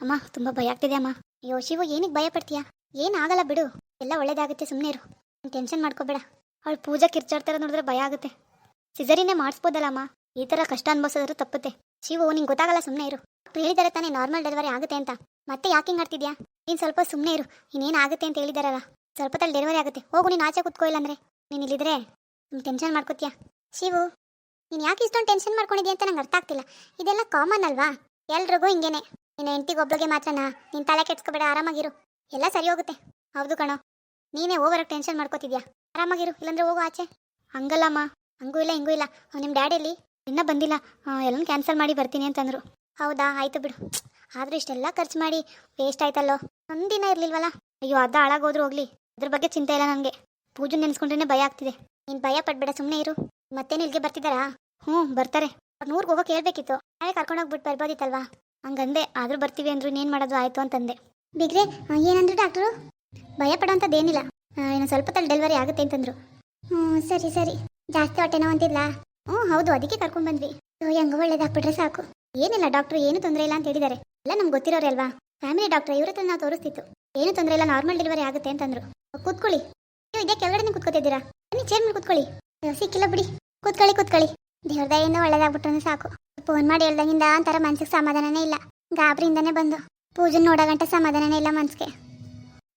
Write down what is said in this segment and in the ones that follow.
ಅಮ್ಮ, ತುಂಬ ಭಯ ಆಗ್ತಿದೆ ಅಮ್ಮ. ಅಯ್ಯೋ, ಶಿವು, ಏನಿಗೆ ಭಯ ಪಡ್ತೀಯಾ? ಏನಾಗಲ್ಲ ಬಿಡು. ಎಲ್ಲ ಒಳ್ಳೇದಾಗುತ್ತೆ ಸುಮ್ಮನೆ ಇರು. ಟೆನ್ಷನ್ ಮಾಡ್ಕೋಬೇಡ. ಅವಳು ಪೂಜಾ ಕಿರ್ಚಾಡ್ತಾರ ನೋಡಿದ್ರೆ ಭಯ ಆಗುತ್ತೆ. ಸಿಜರಿನೇ ಮಾಡಿಸ್ಬೋದಲ್ಲ ಅಮ್ಮ? ಈ ಥರ ಕಷ್ಟ ಅನ್ಭವಿಸೋದ್ರೂ ತಪ್ಪುತ್ತೆ. ಶಿವು, ನಿಂಗೆ ಗೊತ್ತಾಗಲ್ಲ ಸುಮ್ಮನೆ ಇರು. ಹೇಳಿದಾರೆ ತಾನೇ ನಾರ್ಮಲ್ ಡೆಲಿವರಿ ಆಗುತ್ತೆ ಅಂತ. ಮತ್ತೆ ಯಾಕೆ ಹಿಂಗೆ ಆಡ್ತಿದ್ಯಾ? ನೀನು ಸ್ವಲ್ಪ ಸುಮ್ಮನೆ ಇರು. ಇನ್ನೇನು ಆಗುತ್ತೆ ಅಂತ ಹೇಳಿದಾರಲ್ಲ. ಸ್ವಲ್ಪ ತಲೆ ಡೆಲಿವರಿ ಆಗುತ್ತೆ. ಹೋಗು, ನೀನು ಆಚೆ ಕುತ್ಕೋ ಇಲ್ಲಂದ್ರೆ. ನೀನು ಇಲ್ಲಿದ್ರೆ ಟೆನ್ಷನ್ ಮಾಡ್ಕೋತೀಯಾ? ಶಿವು, ನೀನು ಯಾಕೆ ಇಷ್ಟೊಂದು ಟೆನ್ಷನ್ ಮಾಡ್ಕೊಂಡಿದ್ಯಾ ಅಂತ ನಂಗೆ ಅರ್ಥ ಆಗ್ತಿಲ್ಲ. ಇದೆಲ್ಲ ಕಾಮನ್ ಅಲ್ವಾ? ಎಲ್ರಿಗೂ ಹಿಂಗೇನೆ. ನಿನ್ನ ಹೆಂಡತಿಗೆ ಒಬ್ಬಳಿಗೆ ಮಾತ್ರನಾ? ನಿನ್ನ ತಲೆ ಕೆಡ್ಸ್ಕೊಬೇಡ, ಆರಾಮಾಗಿರು. ಎಲ್ಲ ಸರಿ ಹೋಗುತ್ತೆ. ಹೌದು ಕಣೋ. ನೀನೇ ಓವರ್ ಟೆನ್ಷನ್ ಮಾಡ್ಕೋತಿದ್ಯಾ? ಆರಾಮಾಗಿರು, ಇಲ್ಲಾಂದ್ರೆ ಹೋಗು ಆಚೆ. ಹಂಗಲ್ಲಮ್ಮ. ಹಂಗೂ ಇಲ್ಲ, ಹಿಂಗೂ ಇಲ್ಲ. ನಿಮ್ಮ ಡ್ಯಾಡಿಯಲ್ಲಿ ಇನ್ನೂ ಬಂದಿಲ್ಲ. ಎಲ್ಲನೂ ಕ್ಯಾನ್ಸಲ್ ಮಾಡಿ ಬರ್ತೀನಿ ಅಂತಂದ್ರು. ಹೌದಾ? ಆಯ್ತು ಬಿಡು. ಆದರೂ ಇಷ್ಟೆಲ್ಲ ಖರ್ಚು ಮಾಡಿ ವೇಸ್ಟ್ ಆಯ್ತಲ್ಲೋ? ಒಂದಿನ ಇರಲಿಲ್ವಲ್ಲ? ಅಯ್ಯೋ ಅದ ಹಾಳಾಗೋದ್ರೂ ಹೋಗ್ಲಿ. ಅದ್ರ ಬಗ್ಗೆ ಚಿಂತೆ ಇಲ್ಲ ನನಗೆ. ಪೂಜೆ ನೆನೆಸ್ಕೊಂಡ್ರೆ ಭಯ ಆಗ್ತಿದೆ. ನೀನು ಭಯ ಪಡ್ಬೇಡ ಸುಮ್ಮನೆ ಇರು. ಮತ್ತೇನು ಇಲ್ಲಿಗೆ ಬರ್ತಿದ್ದಾರಾ? ಹ್ಞೂ, ಬರ್ತಾರೆ. ನೂರ್ಗೆ ಹೋಗೋಕೆ ಹೇಳ್ಬೇಕಿತ್ತು ನಾಳೆ ಕರ್ಕೊಂಡೋಗ್ಬಿಟ್ಟು ಬರ್ಬೋದಿತ್ತಲ್ವಾ? ಹಂಗಂದೆ ಆದರೂ ಬರ್ತೀವಿ ಅಂದ್ರು ಇನ್ನೇನು ಮಾಡೋದು ಆಯ್ತು ಅಂತಂದೆ. ಬಿಗ್ರೆ ಏನಂದ್ರು ಡಾಕ್ಟ್ರು? ಭಯ ಪಡೋಂಥದ್ದೇನಿಲ್ಲ ಇನ್ನು ಸ್ವಲ್ಪ ತಲೆ ಡೆಲಿವರಿ ಆಗುತ್ತೆ ಅಂತಂದ್ರು. ಹ್ಞೂ ಸರಿ ಸರಿ. ಜಾಸ್ತಿ ಹೊಟ್ಟೆನೋ ಅಂತಿಲ್ಲ ಹ್ಞೂ ಹೌದು ಅದಕ್ಕೆ ಕರ್ಕೊಂಡ್ ಬಂದ್ವಿ. ಅಯ್ಯೋ, ಹೆಂಗೋ ಒಳ್ಳೇದಾಗ್ಬಿಟ್ರೆ ಸಾಕು. ಏನಿಲ್ಲ ಡಾಕ್ಟ್ರು ಏನು ತೊಂದರೆ ಇಲ್ಲ ಅಂತ ಹೇಳಿದ್ದಾರೆ ಎಲ್ಲ ನಮ್ಗೆ ಗೊತ್ತಿರೋರೆ ಅಲ್ವಾ? ಫ್ಯಾಮಿಲಿ ಡಾಕ್ಟರ್ ಇವ್ರ ಹತ್ರ ನಾವು ತೋರಿಸ್ತಿತ್ತು. ಏನು ತೊಂದರೆ ಇಲ್ಲ ನಾರ್ಮಲ್ ಡೆಲಿವರಿ ಆಗುತ್ತೆ ಅಂತಂದ್ರು. ಕೂತ್ಕೊಳ್ಳಿ. ನೀವು ಇದೇ ಕೆಳಗಡೆ ಕೂತ್ಕೋತಿದ್ದೀರಾ? ಬನ್ನಿ ಚೇರ್ ಮೇಲೆ ಕೂತ್ಕೊಳ್ಳಿ. ಸಿಕ್ಕಿಲ್ಲ ಬಿಡಿ. ಕೂತ್ಕೊಳ್ಳಿ ಕೂತ್ಕೊಳ್ಳಿ. ದೇವ್ರದ ಏನೋ ಒಳ್ಳೇದಾಗ್ಬಿಟ್ರೆ ಸಾಕು. ಫೋನ್ ಮಾಡಿ ಹೇಳ್ದಂಗಿಂದ ಒಂಥರ ಮನ್ಸಿಗೆ ಸಮಾಧಾನನೇ ಇಲ್ಲ. ಗಾಬರಿಯಿಂದನೇ ಬಂದು. ಪೂಜೆ ನೋಡೋಗಂಟ ಸಮಾಧಾನನೇ ಇಲ್ಲ ಮನ್ಸಿಗೆ.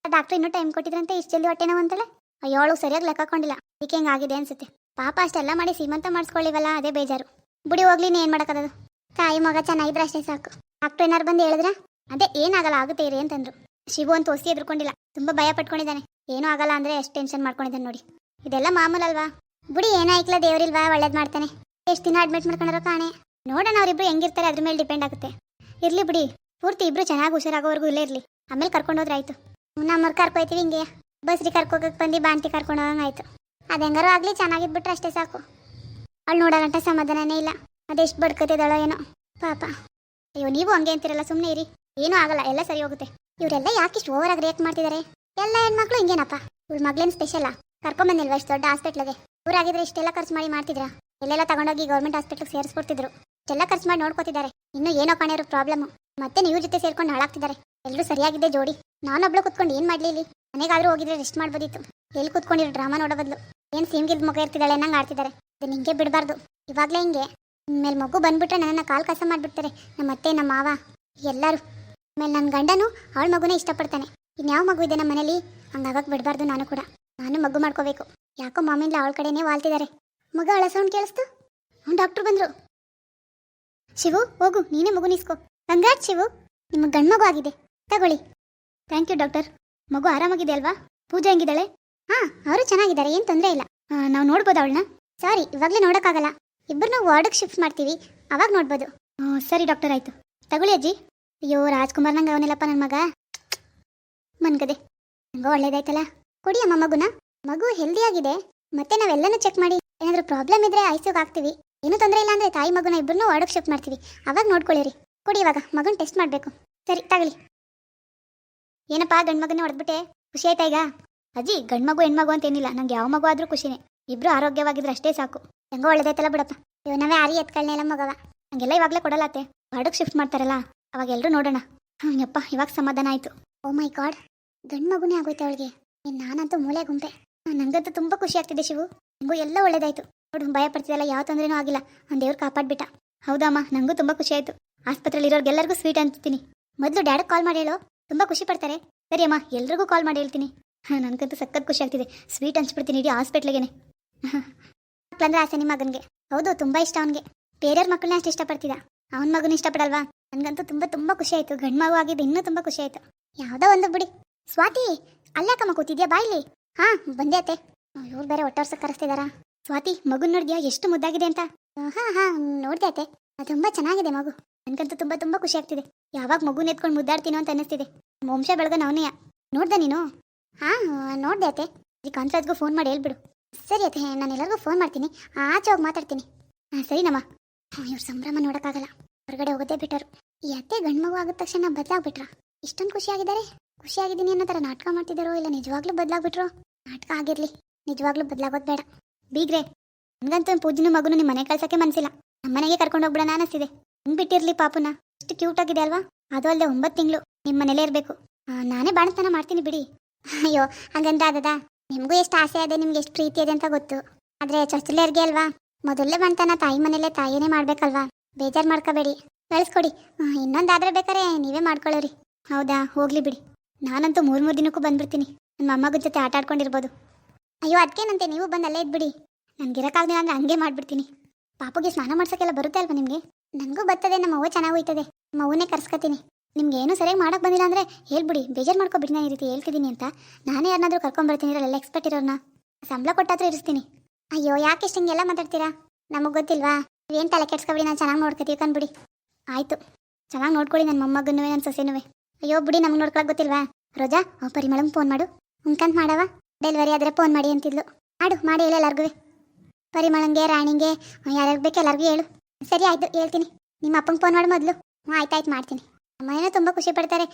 ಡಾಕ್ಟರ್ ಇನ್ನೂ ಟೈಮ್ ಕೊಟ್ಟಿದ್ರಂತೆ, ಇಷ್ಟು ಜಲ್ದಿ ಹೊಟ್ಟೆನೋ ಅಂತಲೇ? ಅಯ್ಯೋಳು ಸರಿಯಾಗಿ ಲೆಕ್ಕ ಹಾಕೊಂಡಿಲ್ಲ. ಅದಕ್ಕೆ ಆಗಿದೆ ಅನ್ಸುತ್ತೆ. ಪಾಪ ಅಷ್ಟೆಲ್ಲ ಮಾಡಿ ಸೀಮಂತ ಮಾಡಿಸ್ಕೊಳ್ಳಿವಲ್ಲ, ಅದೇ ಬೇಜಾರು. ಬುಡಿ ಹೋಗ್ಲಿ ಏನ್ ಮಾಡಕ್ಕದದು? ತಾಯಿ ಮಗ ಚೆನ್ನಾಗಿದ್ರೆ ಅಷ್ಟೇ ಸಾಕು. ಡಾಕ್ಟರ್ ಏನಾರು ಬಂದು ಹೇಳಿದ್ರ? ಅದೇ, ಏನಾಗಲ್ಲ, ಆಗುತ್ತೆ ಇರಿ ಅಂತಂದ್ರು. ಶಿವು ಅಂತ ಹೊಸಿ ಎದ್ರುಕೊಂಡಿಲ್ಲ. ತುಂಬಾ ಭಯ ಪಟ್ಕೊಂಡಿದ್ದಾನೆ. ಏನೂ ಆಗಲ್ಲ ಅಂದ್ರೆ ಎಷ್ಟು ಟೆನ್ಷನ್ ಮಾಡ್ಕೊಂಡಿದ್ದಾನೆ ನೋಡಿ. ಇದೆಲ್ಲ ಮಾಮೂಲಲ್ವಾ? ಬುಡಿ, ಏನಾಯ್ಕಲ, ದೇವ್ರಿಲ್ವಾ, ಒಳ್ಳೇದು ಮಾಡ್ತಾನೆ. ಎಷ್ಟು ದಿನ ಅಡ್ಮಿಟ್ ಮಾಡ್ಕೊಂಡಿರೋ ಕಾಣೆ? ನೋಡೋಣ ಅವ್ರಿಬ್ರು ಹೆಂಗಿರ್ತಾರೆ, ಅದ್ರ ಮೇಲೆ ಡಿಪೆಂಡ್ ಆಗುತ್ತೆ. ಇರ್ಲಿ ಬಿಡಿ. ಪೂರ್ತಿ ಇಬ್ರು ಚೆನ್ನಾಗಿ ಹುಷಾರಾಗೋವರೆಗೂ ಇಲ್ಲೇ ಇರ್ಲಿ. ಆಮೇಲೆ ಕರ್ಕೊಂಡು ಹೋದ್ರೆ ಆಯ್ತು. ನಮ್ಮವ್ರು ಕರ್ಕೊಯ್ತೀವಿ ಹಿಂಗೆ ಬಸ್ರಿ ಕರ್ಕೋಗಕ್ಕೆ ಬಂದು ಬಾಂತಿ ಕರ್ಕೊಂಡು ಹೋಗಂಗಾಯ್ತು ಅದು ಹೆಂಗಾರು ಆಗ್ಲಿ, ಚೆನ್ನಾಗಿದ್ಬಿಟ್ರೆ ಅಷ್ಟೇ ಸಾಕು. ಅವಳು ನೋಡೋಗಂಟ ಸಮಾಧಾನನೇ ಇಲ್ಲ. ಅದೆಷ್ಟು ಬಡ್ಕತಿದ್ದಾಳೋ ಏನೋ. ಪಾಪ. ಅಯ್ಯೋ, ನೀವು ಹಂಗೆ ಅಂತಿರಲ್ಲ ಸುಮ್ಮನೆ ಇರಿ. ಏನೂ ಆಗಲ್ಲ, ಎಲ್ಲ ಸರಿ ಹೋಗುತ್ತೆ. ಇವರೆಲ್ಲ ಯಾಕಿಷ್ಟು ಓವರ್ ಆಗಿ ರಿಯಾಕ್ಟ್ ಮಾಡ್ತಿದ್ದಾರೆ ಎಲ್ಲ ಹೆಣ್ಮಕ್ಳು ಹಿಂಗೇನಪ್ಪ? ಇವ್ರ ಮಗ್ಳೇನು ಕರ್ಕೊಂಡ್ ಬಂದಿಲ್ವಾ ಇಷ್ಟು ದೊಡ್ಡ ಹಾಸ್ಪಿಟ್ಲಿಗೆ ಊರಾಗಿದ್ರೆ ಇಷ್ಟೆಲ್ಲ ಖರ್ಚು ಮಾಡಿ ಮಾಡ್ತಿದ್ರಾ? ಎಲ್ಲೆಲ್ಲ ತಗೊಂಡೋಗಿ ಗೌರ್ಮೆಂಟ್ ಹಾಸ್ಪಿಟ್ಲಿಗೆ ಸೇರಿಸ್ಕೊಡ್ತಿದ್ರು. ಇಷ್ಟೆಲ್ಲ ಖರ್ಚು ಮಾಡಿ ನೋಡ್ಕೋತಿದ್ದಾರೆ. ಇನ್ನು ಏನೋ ಕಾಣಿರೋ ಪ್ರಾಬ್ಲಮ್ ಮತ್ತೆ ನೀವು ಜೊತೆ ಸೇರ್ಕೊಂಡು ಹಾಳಾಗ್ತಿದ್ದಾರೆ. ಎಲ್ಲರೂ ಸರಿಯಾಗಿದೆ ಜೋಡಿ. ನಾನೊಬ್ಳು ಕುತ್ಕೊಂಡು ಏನು ಮಾಡ್ಲಿ ಇಲ್ಲಿ? ಮನೆಗಾದ್ರೂ ಹೋಗಿದ್ರೆ ರೆಸ್ಟ್ ಮಾಡ್ಬೋದಿತ್ತು. ಎಲ್ಲಿ ಕುತ್ಕೊಂಡಿರೋ ಡ್ರಾಮಾ ನೋಡೋ ಬದಲು. ಏನು ಸಿಮ್ಗಿದ್ ಮಗ ಇರ್ತಿದ್ದಾಳೆ ಅನ್ನಂಗೆ ಆಡ್ತಿದ್ದಾರೆ. ಇದು ನಿಂಗೆ ಬಿಡಬಾರ್ದು. ಇವಾಗಲೇ ಹಿಂಗೆ. ಮೇಲೆ ಮಗು ಬಂದ್ಬಿಟ್ರೆ ನನ್ನನ್ನು ಕಾಲು ಕಸ ಮಾಡಿಬಿಡ್ತಾರೆ. ನಮ್ಮ ಅತ್ತೆ ನಮ್ಮ ಮಾವ, ಎಲ್ಲರೂ. ಆಮೇಲೆ ನನ್ನ ಗಂಡನು ಅವಳ ಮಗುನೇ ಇಷ್ಟಪಡ್ತಾನೆ. ಇನ್ಯಾವ ಮಗು ಇದೆ ನಮ್ಮ ಮನೇಲಿ? ಹಂಗಾಗಕ್ಕೆ ಬಿಡಬಾರ್ದು ನಾನು ಕೂಡ. ನಾನು ಮಗು ಮಾಡ್ಕೋಬೇಕು. ಯಾಕೋ ಮಾಮಿಂದ ಅವಳ ಕಡೆನೇ ವಾಲ್ತಿದ್ದಾರೆ. ಮಗ ಅಳ ಸೌಂಡ್ ಕೇಳಿಸ್ತು? ಅವ್ನು ಡಾಕ್ಟ್ರು ಬಂದ್ರು. ಶಿವು, ಹೋಗು, ನೀನೇ ಮಗು ನಿಸ್ಕೋ. ಕಂಗ್ರಾಟ್ ಶಿವು ನಿಮ್ಮ ಗಂಡು ಮಗು ಆಗಿದೆ. ತಗೊಳ್ಳಿ. ಥ್ಯಾಂಕ್ ಯು ಡಾಕ್ಟರ್ ಮಗು ಆರಾಮಾಗಿದೆ ಅಲ್ವಾ? ಪೂಜೆ ಹೆಂಗಿದ್ದಾಳೆ? ಹಾ, ಅವರು ಚೆನ್ನಾಗಿದ್ದಾರೆ, ಏನು ತೊಂದರೆ ಇಲ್ಲ. ನಾವು ನೋಡ್ಬೋದು ಅವಳನ್ನ. ಸಾರಿ ಇವಾಗಲೇ ನೋಡೋಕ್ಕಾಗಲ್ಲ. ಇಬ್ಬರನ್ನ ವಾರ್ಡ್ಗೆ ಶಿಫ್ಟ್ ಮಾಡ್ತೀವಿ. ಅವಾಗ ನೋಡ್ಬೋದು. ಸರಿ ಡಾಕ್ಟರ್ ಆಯಿತು. ತಗೊಳ್ಳಿ ಅಜ್ಜಿ. ಅಯ್ಯೋ, ರಾಜ್ಕುಮಾರ್ ನಂಗೆ ಅವನಿಲ್ಲಪ್ಪ ನನ್ನ ಮಗ. ಮನ್ಗದೆ. ನಂಗೆ ಒಳ್ಳೇದಾಯ್ತಲ್ಲ. ಕೊಡಿ ಅಮ್ಮ ಮಗುನ. ಮಗು ಹೆಲ್ದಿಯಾಗಿದೆ ಮತ್ತೆ ನಾವೆಲ್ಲನೂ ಚೆಕ್ ಮಾಡಿ. ಏನಾದರೂ ಪ್ರಾಬ್ಲಮ್ ಇದ್ರೆ ಐಸಿಗೆ ಹಾಕ್ತೀವಿ. ಏನೂ ತೊಂದರೆ ಇಲ್ಲ ಅಂದ್ರೆ ತಾಯಿ ಮಗುನ ಇಬ್ಬರನ್ನೂ ವಾರ್ಡ್ಗೆ ಶಿಫ್ಟ್ ಮಾಡ್ತೀವಿ. ಅವಾಗ ನೋಡ್ಕೊಳ್ಳಿರಿ. ಕೊಡಿ ಇವಾಗ, ಮಗನ ಟೆಸ್ಟ್ ಮಾಡಬೇಕು. ಸರಿ ತಗಲಿ ಏನಪ್ಪಾ, ಗಂಡು ಮಗನೇ ಹೊಡೆದ್ಬಿಟ್ಟೆ? ಖುಷಿ ಆಯ್ತಾ ಈಗ? ಅಜ್ಜಿ, ಗಂಡು ಮಗು ಹೆಣ್ಮಗು ಅಂತ ಏನಿಲ್ಲ. ನಂಗೆ ಯಾವ ಮಗು ಆದ್ರೂ ಖುಷಿನೇ. ಇಬ್ರು ಆರೋಗ್ಯವಾಗಿದ್ರೆ ಅಷ್ಟೇ ಸಾಕು. ಹೆಂಗೋ ಒಳ್ಳೆದೈತಲ್ಲ ಬಿಡಪ್ಪ. ಇವ್ ನಾವೇ ಆರಿ ಎತ್ಕಳ್ನೆಲ್ಲ ಮಗವ. ಹಂಗೆಲ್ಲ ಇವಾಗಲೇ ಕೊಡಲತ್ತೆ ವಾರ್ಡಕ್ಕೆ ಶಿಫ್ಟ್ ಮಾಡ್ತಾರಲ್ಲ. ಅವಾಗ ಎಲ್ಲರೂ ನೋಡೋಣ. ಯಪ್ಪ, ಇವಾಗ ಸಮಾಧಾನ ಆಯಿತು. Oh my god. ಗಂಡು ಮಗುನೇ ಆಗೋಯ್ತು ಅವಳಿಗೆ. ನಾನಂತೂ ಮೂಲೆ ಗುಂಪೆ. ನಂಗಂತೂ ತುಂಬಾ ಖುಷಿ ಆಗ್ತಿದೆ ಶಿವು. ನಿಮಗೂ ಎಲ್ಲ ಒಳ್ಳೇದಾಯ್ತು. ನೋಡು ಭಯ ಪಡ್ತಿದ್ದಲ್ಲ, ಯಾವ ತೊಂದರೆನೂ ಆಗಿಲ್ಲ. ಅವ್ನ ದೇವ್ರು ಕಾಪಾಡ್ಬಿಟ್ಟ. ಹೌದಮ್ಮ, ನಂಗೂ ತುಂಬಾ ಖುಷಿ ಆಯ್ತು. ಆಸ್ಪತ್ರೆಯಲ್ಲಿ ಇರೋರ್ಗೆಲ್ಲರಿಗೂ ಸ್ವೀಟ್ ಅಂತೀನಿ ಮೊದಲು ಡ್ಯಾಡ್ ಕಾಲ್ ಮಾಡಿ ಹೇಳು. ತುಂಬಾ ಖುಷಿ ಪಡ್ತಾರೆ. ಸರಿ ಅಮ್ಮ, ಎಲ್ರಿಗೂ ಕಾಲ್ ಮಾಡಿ ಹೇಳ್ತೀನಿ. ಹಾಂ, ನನಗಂತೂ ಸಖತ್ ಖುಷಿ ಆಗ್ತಿದೆ. ಸ್ವೀಟ್ ಹಂಚ್ಬಿಡ್ತೀನಿ ಇಡೀ ಹಾಸ್ಪಿಟ್ಲಿಗೆನೆ. ಮಕ್ಳಂದ್ರೆ ಆಸೆ ನಿಮ್ಮ ಮಗನಿಗೆ. ಹೌದು, ತುಂಬಾ ಇಷ್ಟ ಅವನಿಗೆ. ಬೇರೆಯವ್ರ ಮಕ್ಕಳನ್ನ ಅಷ್ಟು ಇಷ್ಟಪಡ್ತಿದ್ದ ಅವನ ಮಗನ ಇಷ್ಟಪಡಲ್ವಾ? ನನಗಂತೂ ತುಂಬಾ ತುಂಬಾ ಖುಷಿ ಆಯ್ತು. ಗಂಡು ಮಗು ಆಗಿದ್ದು ಇನ್ನೂ ತುಂಬಾ ಖುಷಿ ಆಯ್ತು. ಯಾವುದೋ ಒಂದು ಬಿಡಿ. ಸ್ವಾತಿ ಅಲ್ಲಾಕಮ್ಮ ಕೂತಿದ್ಯಾ? ಬಾಯ್ಲಿ ಹಾ ಅತ್ತೆ. ಇವ್ರು ಬೇರೆ ಒಟ್ಟವರ್ಸಕ್ಕೆ ಕರೆಸ್ತಿದಾರಾ? ಸ್ವಾತಿ, ಮಗುನ್ ನೋಡಿದ್ಯಾ? ಎಷ್ಟು ಮುದ್ದಾಗಿದೆ ಅಂತ. ಹಾ ಹಾ ನೋಡ್ದೆ ಅತ್ತೆ. ತುಂಬಾ ಚೆನ್ನಾಗಿದೆ ಮಗು. ನನ್ಗಂತೂ ತುಂಬಾ ತುಂಬಾ ಖುಷಿ ಆಗ್ತಿದೆ. ಯಾವಾಗ ಮಗುನ ಎತ್ಕೊಂಡು ಮುದ್ದಾಡ್ತೀನೋ ಅಂತ ಅನ್ನಿಸ್ತಿದೆ. ನಮ್ಮ ವಂಶ ಬೆಳಗ ಅವನೇ ನೋಡ್ದೆ ನೀನು? ಹಾ, ನೋಡ್ದೆ ಅತ್ತೆ. ಕಾನ್ಫರೆನ್ಸ್ಗೂ ಫೋನ್ ಮಾಡಿ ಹೇಳ್ಬಿಡು. ಸರಿ ಅತ್ತೆ ನಾನು ಎಲ್ಲರಿಗೂ ಫೋನ್ ಮಾಡ್ತೀನಿ. ಆಚೆ ಹೋಗಿ ಮಾತಾಡ್ತೀನಿ. ಹಾಂ ಸರಿನಮ್ಮ ಇವ್ರ ಸಂಭ್ರಮ ನೋಡೋಕ್ಕಾಗಲ್ಲ. ಹೊರಗಡೆ ಹೋಗೋದೇ ಬಿಟ್ಟರು ಈ ಅತ್ತೆ ಗಂಡು ಮಗು ಆಗಿದ ತಕ್ಷಣ ಬದಲಾಗ್ಬಿಟ್ರ? ಇಷ್ಟೊಂದು ಖುಷಿಯಾಗಿದ್ದಾರೆ ಖುಷಿಯಾಗಿದ್ದೀನಿ ಅನ್ನೋ ಥರ ನಾಟಕ ಮಾಡ್ತಿದ್ದಾರೋ ಇಲ್ಲ ನಿಜವಾಗ್ಲೂ ಬದಲಾಗ್ಬಿಟ್ರು? ನಾಟಕ ಆಗಿರಲಿ. ನಿಜವಾಗ್ಲೂ ಬದಲಾಗೋದು ಬೇಡ. ಬೀಗ್ರೆ, ನನಗಂತೂ ಪೂಜನ ಮಗುನು ನಿಮ್ಮ ಮನೆ ಕಳ್ಸಕ್ಕೆ ಮನಸ್ಸಿಲ್ಲ ನಮ್ಮ ಮನೆಗೆ ಕರ್ಕೊಂಡು ಹೋಗ್ಬಿಡೋಣ ಅನಿಸ್ತಿದೆ. ಹಿಂಗ್ ಬಿಟ್ಟಿರ್ಲಿ ಪಾಪುನ? ಎಷ್ಟು ಕ್ಯೂಟ್ ಆಗಿದೆ ಅಲ್ವಾ? ಅದು ಅಲ್ಲದೆ ಒಂಬತ್ತು ತಿಂಗಳು. ನಿಮ್ಮ ಮನೇಲೇ ಇರಬೇಕು. ನಾನೇ ಬಾಣತನ ಮಾಡ್ತೀನಿ ಬಿಡಿ. ಅಯ್ಯೋ ಹಂಗಂತ ಅದದ ನಿಮಗೂ ಎಷ್ಟು ಆಸೆ ಇದೆ, ನಿಮ್ಗೆ ಎಷ್ಟು ಪ್ರೀತಿ ಇದೆ ಅಂತ ಗೊತ್ತು. ಆದರೆ ಚೊಚ್ಚಲೇರ್ಗೆ ಅಲ್ವಾ? ಮೊದಲೇ ಬಂತನ ತಾಯಿ ಮನೇಲೆ ತಾಯಿನೇ ಮಾಡ್ಬೇಕಲ್ವಾ? ಬೇಜಾರು ಮಾಡ್ಕೋಬೇಡಿ. ಕಳಿಸ್ಕೊಡಿ. ಇನ್ನೊಂದಾದ್ರೆ ಬೇಕಾರೆ ನೀವೇ ಮಾಡ್ಕೊಳ್ಳೋರಿ. ಹೌದಾ? ಹೋಗ್ಲಿ ಬಿಡಿ. ನಾನಂತೂ ಮೂರು ಮೂರು ದಿನಕ್ಕೂ ಬಂದ್ಬಿಡ್ತೀನಿ. ನನ್ನ ಮೊಮ್ಮಗನ ಜೊತೆ ಆಟ ಆಡ್ಕೊಂಡಿರ್ಬೋದು. ಅಯ್ಯೋ ಅದಕ್ಕೇನಂತೆ ನೀವು ಬಂದು ಅಲ್ಲೇ ಇದ್ಬಿಡಿ. ನನ್ಗೆ ಇರೋಕ್ಕಾಗಲಿಲ್ಲ ಅಂದ್ರೆ ಹಂಗೆ ಮಾಡ್ಬಿಡ್ತೀನಿ. ಪಾಪುಗೆ ಸ್ನಾನ ಮಾಡ್ಸೋಕ್ಕೆಲ್ಲ ಬರುತ್ತೆ ಅಲ್ವಾ ನಿಮಗೆ? ನನಗೂ ಬರ್ತದೆ, ನಮ್ಮ ಅವ್ವ ಚೆನ್ನಾಗಿ ಹೋಯ್ತದೆ. ನಮ್ಮ ಅವನೇ ಕರ್ಸ್ಕೊತೀನಿ ನಿಮ್ಗೆ ಏನೂ ಸರಿಯಾಗಿ ಮಾಡೋಕೆ ಬಂದಿಲ್ಲ ಅಂದರೆ ಹೇಳ್ಬಿಡಿ, ಬೇಜಾರು ಮಾಡ್ಕೊಬಿಡಿ ನಾನು ಈ ರೀತಿ ಹೇಳ್ತಿದ್ದೀನಿ ಅಂತ. ನಾನೇ ಯಾರನ್ನಾದ್ರೂ ಕರ್ಕೊಂಬರ್ತೀನಿ ಇರಲ್ಲ ಎಕ್ಸ್ಪರ್ಟ್ ಇರೋರ್ನ. ಸಂಬಳ ಕೊಟ್ಟಾದ್ರೂ ಇರಿಸ್ತೀನಿ. ಅಯ್ಯೋ, ಯಾಕೆ ಇಷ್ಟು ಹಿಂಗೆಲ್ಲ ಮಾತಾಡ್ತೀರಾ? ನಮಗೆ ಗೊತ್ತಿಲ್ವಾ? ಏನು ತಲೆ ಕೆಡ್ಸ್ಕೊಬಿಡಿ, ನಾನು ಚೆನ್ನಾಗಿ ನೋಡ್ಕೊತೀವಿ ಕಂಡ್ಬಿಡಿ ಆಯಿತು. ಚೆನ್ನಾಗಿ ನೋಡ್ಕೊಳ್ಳಿ ನನ್ನ ಮೊಮ್ಮಗನೂ ನನ್ನ ಸೊಸೆನೂ ಅಯ್ಯೋ, ಬಿಡಿ, ನಮ್ಗೆ ನೋಡ್ಕೊಳಕ್ ಗೊತ್ತಿಲ್ವಾ? ರೋಜಾ ಅವ್ ಪರಿಮಳಂಗೆ ಫೋನ್ ಮಾಡು. ಉಂಕಂತ ಮಾಡವ ಡೆಲಿವರಿ ಆದರೆ ಫೋನ್ ಮಾಡಿ ಅಂತಿದ್ಲು. ಆಡು, ಮಾಡಿ ಹೇಳಿ ಎಲ್ಲರಿಗೂ ಪರಿಮಳಂಗೆ, ರಾಣಿಗೆ ಯಾರ್ಯಾರು ಬೇಕು ಎಲ್ಲರಿಗೂ ಹೇಳು. ಸರಿ ಆಯ್ತು, ಹೇಳ್ತೀನಿ. ನಿಮ್ಮ ಅಪ್ಪಂಗೆ ಫೋನ್ ಮಾಡಿ ಮೊದಲು. ಹ್ಞೂ ಆಯ್ತಾಯ್ತು ಮಾಡ್ತೀನಿ. ನಮ್ಮನೇನೂ ತುಂಬ ಖುಷಿ ಪಡ್ತಾರೆ.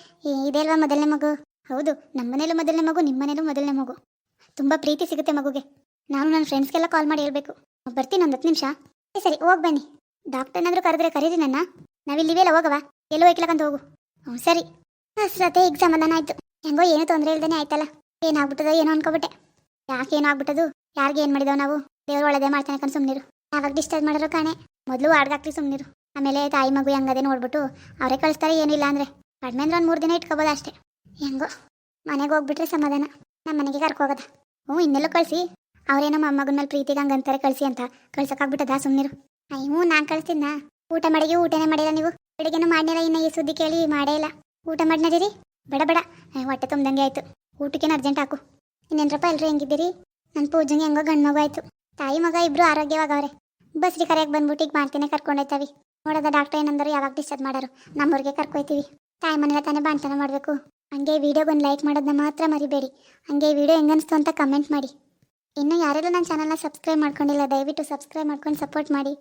ಇದೇ ಅಲ್ವಾ ಮೊದಲನೇ ಮಗು? ಹೌದು, ನಮ್ಮನೇಲೂ ಮೊದಲನೇ ಮಗು ನಿಮ್ಮ ಮನೇಲೂ ಮೊದಲನೇ ಮಗು. ತುಂಬ ಪ್ರೀತಿ ಸಿಗುತ್ತೆ ಮಗುಗೆ. ನಾನು ನನ್ನ ಫ್ರೆಂಡ್ಸ್ಗೆಲ್ಲ ಕಾಲ್ ಮಾಡಿ ಹೇಳ್ಬೇಕು. ಬರ್ತೀನಿ ಒಂದು ಹತ್ತು ನಿಮಿಷ. ಸರಿ ಸರಿ, ಹೋಗಿ ಬನ್ನಿ. ಡಾಕ್ಟರ್ನಾದರೂ ಕರೆದ್ರೆ ಕರೀರಿ ನನ್ನ. ನಾವಿಲ್ಲಿವೆಲ್ಲ ಹೋಗವ? ಎಲ್ಲೋ ಹೋಗ್ಲಕ್ಕಂತ ಹೋಗು. ಹ್ಞೂ ಸರಿ. ಹಸ್ರತೆ ಈಗ ಸಮಾಧಾನ ಆಯಿತು. ಹೆಂಗೋ ಏನೂ ತೊಂದರೆ ಇಲ್ದೇ ಆಯ್ತಲ್ಲ. ಏನಾಗ್ಬಿಟ್ಟದ ಏನೋ ಅನ್ಕೋಬಿಟ್ಟೆ. ಯಾಕೆ ಏನೋ ಆಗ್ಬಿಟ್ಟದು ಯಾರಿಗೆ ಏನು ಮಾಡಿದವ ನಾವು? ದೇವ್ರು ಒಳ್ಳೇದೇ ಮಾಡ್ತಾನೆ ಕಣ್ ಸುಮ್ಮನಿರು ಯಾವಾಗ ಡಿಸ್ಚಾರ್ಜ್ ಮಾಡಿರೋ ಕಾಣೆ. ಮೊದಲು ವಾರ್ಡ್ಗಾಕ್ತಿ ಸುಮ್ಮನಿರು ಆಮೇಲೆ ತಾಯಿ ಮಗು ಹೆಂಗದೆ ನೋಡ್ಬಿಟ್ಟು ಅವರೇ ಕಳಿಸ್ತಾರೆ ಏನಿಲ್ಲ ಅಂದರೆ. ಕಡಿಮೆ ಅಂದ್ರೆ ಒಂದು ಮೂರು ದಿನ ಇಟ್ಕೋಬೋದು ಅಷ್ಟೇ. ಹೆಂಗೋ? ಮನೆಗೆ ಹೋಗ್ಬಿಟ್ರೆ ಸಮಾಧಾನ. ನಮ್ಮ ಮನೆಗೆ ಕರ್ಕೋಗದ. ಹ್ಞೂ, ಇನ್ನೆಲ್ಲೂ ಕಳಿಸಿ. ಅವ್ರೇನೋ ಮೊಮ್ಮಗನ ಮೇಲೆ ಪ್ರೀತಿಗೆ ಹಂಗಂತಾರೆ ಕಳಿಸಿ ಅಂತ. ಕಳ್ಸಕ್ಕಾಗ್ಬಿಟ್ಟದ ಅಯ್ಯೋ, ನಾನು ಕಳಿಸ್ತೀನ ಊಟ ಮಾಡಿಗೆ ಊಟನೇ ಮಾಡಿಲ್ಲ ನೀವು? ಬೆಳಿಗ್ಗೆನೂ ಮಾಡಿಲ್ಲ ಇನ್ನು ಈ ಸುದ್ದಿ ಕೇಳಿ ಮಾಡೇ ಇಲ್ಲ. ಊಟ ಮಾಡಿನದಿರಿ ಬೇಡ ಬೇಡ. ಹೊಟ್ಟೆ ತುಂಬ್ದಂಗೆ ಆಯ್ತು. ಊಟಕ್ಕೇನು ಅರ್ಜೆಂಟ್ ಹಾಕು. ಇನ್ನೇನ್ರಪ್ಪ ಎಲ್ಲರೂ ಹೆಂಗಿದ್ದೀರಿ? ನನ್ನ ಪೂಜೆಗೆ ಹೆಂಗೋ ಗಂಡು ಮಗ ಆಯ್ತು. ತಾಯಿ ಮಗ ಇಬ್ರು ಆರೋಗ್ಯವಾಗವ್ರೆ. ಬಸ್ ರೀ ಕರೆಯಾಗಿ ಬಂದ್ಬಿಟ್ಟು ಈಗ ಮಾಡ್ತೀನಿ ಕರ್ಕೊಂಡೋಯ್ತಾವಿ ನೋಡೋದ ಡಾಕ್ಟರ್ ಏನಂದರು, ಯಾವಾಗ ಡಿಸ್ಟರ್ಬ್ ಮಾಡೋರು. ನಮ್ಮೂರಿಗೆ ಕರ್ಕೊಯ್ತೀವಿ. ತಾಯಿ ಮನೇಲಿ ತಾನೇ ಬಾಣ್ತನ ಮಾಡಬೇಕು. ಹಂಗೆ ವಿಡಿಯೋಗೊಂದು ಲೈಕ್ ಮಾಡೋದನ್ನ ಮಾತ್ರ ಮರಿಬೇಡಿ. ಹಂಗೆ ವಿಡಿಯೋ ಹೆಂಗನ್ಸ್ತು ಅಂತ ಕಮೆಂಟ್ ಮಾಡಿ. ಇನ್ನೂ ಯಾರೆಲ್ಲೂ ನನ್ನ ಚಾನಲ್ನ ಸಬ್ಸ್ಕ್ರೈಬ್ ಮಾಡ್ಕೊಂಡಿಲ್ಲ, ದಯವಿಟ್ಟು ಸಬ್ಸ್ಕ್ರೈಬ್ ಮಾಡ್ಕೊಂಡು ಸಪೋರ್ಟ್ ಮಾಡಿ.